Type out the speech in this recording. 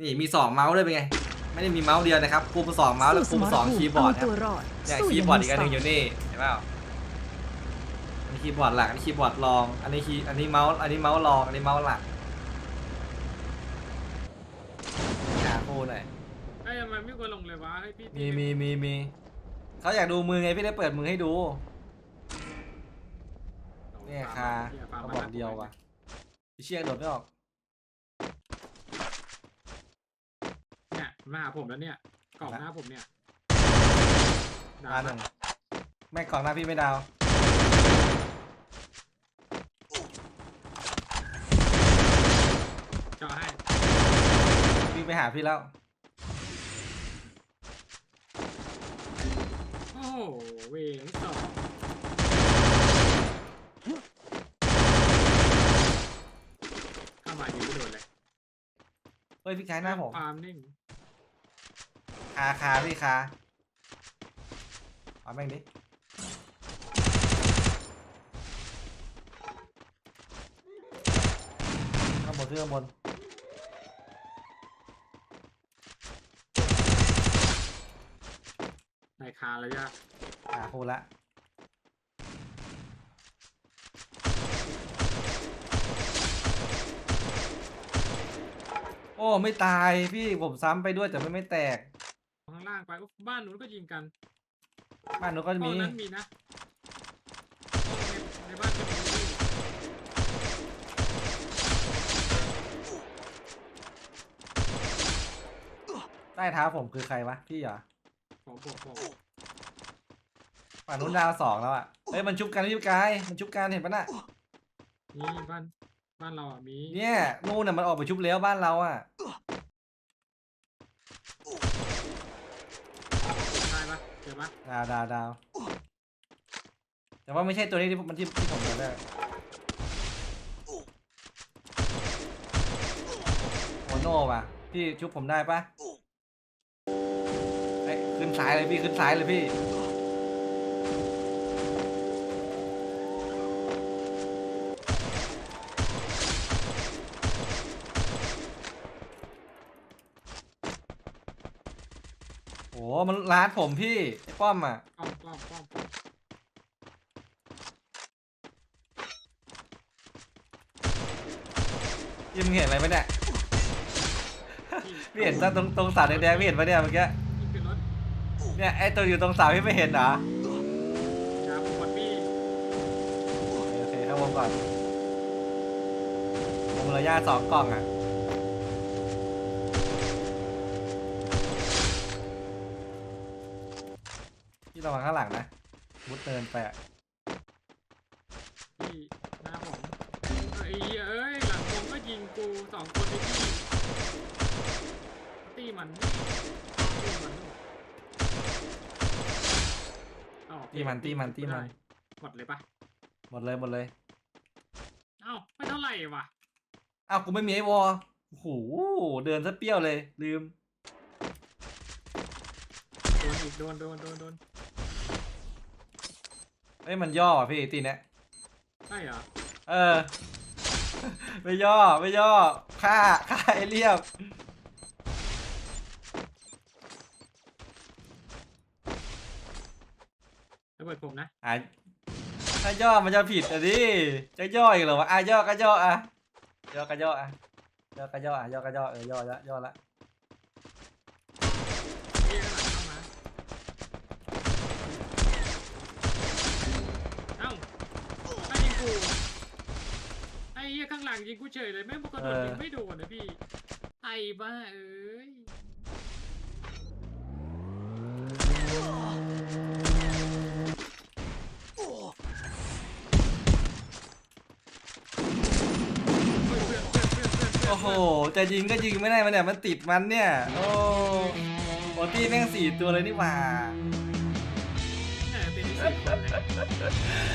นี่มีสองเมาส์ด้วยเป็นไง ไม่ได้มีเมาส์เดียวนะครับคุมสองเมาส์แล้วคุมสองคีย์บอร์ดครับตัวรอดเนี่ยสู้คีย์บอร์ดอีกอันหยันึ่งอยู่นี่เห็นเปล่าอันนี้คีย์บอร์ดหลักอันนี้คีย์บอร์ดรอง อันนี้คีย์อันนี้เมาส์อันนี้เมาส์รองอันนี้เมาส์หลักหาคู่หน่อยไอ้ยทำไมไม่ควรลงเลยวะให้พี่มีมีมีมีเขาอยากดูมือไงพี่ได้เปิดมือให้ดูเนี่ยค่ะเขาบอกเดียวว่ะพี่เชียร์โดดไม่ออก เนี่ย มาหาผมแล้วเนี่ยกล่องหน้าผมเนี่ยดาวหนึ่งแม่งกล่องหน้าพี่ไม่ดาว เจาะให้วิ่งไปหาพี่แล้ว โอ้โหเวงสองเข้ามาดีก็โดนเลยเฮ้ยพี่คล้ายหน้าผม ความนิ่งคาคาพี่คาเอาแม่งดิข้างบนขึ้นข้างบนในคาระยะหาคูละ โอ้ ไม่ตายพี่ผมซ้ำไปด้วยแต่ไม่ไม่แตกข้าง ล่างไปอุ๊ยบ้านนู้นก็ยิงกันบ้านหนูก็ห้มีองนั้นมีนะห้องในในบ้านก็มีพี่ใต้เท้าผมคือใครวะพี่เหรอผมผมผมฝั่งนู้นดาวสองแล้วอะเฮ้ยมันชุบกันพี่กายมันชุบกันเห็นปะน่ะนี่บ้านบ้านเราอะมีเนี่ยนู่นน่ะมันออกไปชุบแล้วบ้านเราอะ ได้ปะเจอปะดาวดาวดาวแต่ว่าไม่ใช่ตัวนี้ที่มันที่ที่ผมเจอได้โอโน่ว่ะพี่ชุบผมได้ปะเฮ้ยขึ้นสายเลยพี่ขึ้นสายเลยพี่ อ้มันร้านผมพี่ไอ้ป้อมอะป้อมป้อมป้อมป้อมยิมงเห็นอะไรไหมเนี่ยพี่พี่เห็นตรงตรงเสาแดงๆพี่เห็นปะเนี่ยเมื่อกี้นี่คือรถเนี่ยไอตัวอยู่ตรงเสาพี่ไม่เห็นเหรอชาบูบอดบี้โอเคเข้าวงก่อนวงระยะสองกล่องอะ พี่ระวังข้างหลังนะมุดเดินไปอะพี่หน้าผมไอ้เหี้ยเอ้ยหลังวงก็ยิงกูสองคนเลยพี่ตีมันนี่ตีมันนี่อ้าวตีมันตีมันตีมันหมดเลยปะหมดเลยหมดเลย เอ้าไม่เท่าไหร่ว่ะอ้าวกูไม่มีไอวอลโอ้โหเดินซะเปรี้ยวเลย ลืม โดนอีกโดนโดนโดนโดน เอ้ยมันย่ออะพี่ตีเนี้ยใช่เหรอเออ ไม่ย่อไม่ย่อฆ่าฆ่าไอเรียบระเบิดผมนะ อะถ้าย่อมันจะผิดอะดิจะย่ออีกเหรอวะอะย่อก็ย่ออะย่อก็ย่ออะย่อก็ย่ออะย่อก็ย่อเออย่อละย่อละ เหี้ยข้างหลังเข้ามาเอ้าไอ้ยิงกูไอ้เหี้ยข้างหลังยิงกู เฉยเลยแม่งปกติยิงไม่โดนนะพี่ไอ้บ้าเอ้ยโอ้โหจะยิงก็ยิงไม่ได้มันเนี่ยมันติดมันเนี่ย โอ้โอตี้แม่งสี่ตัวเลยนี่หว่าเนี่ยเป็นที่สี่คนเลย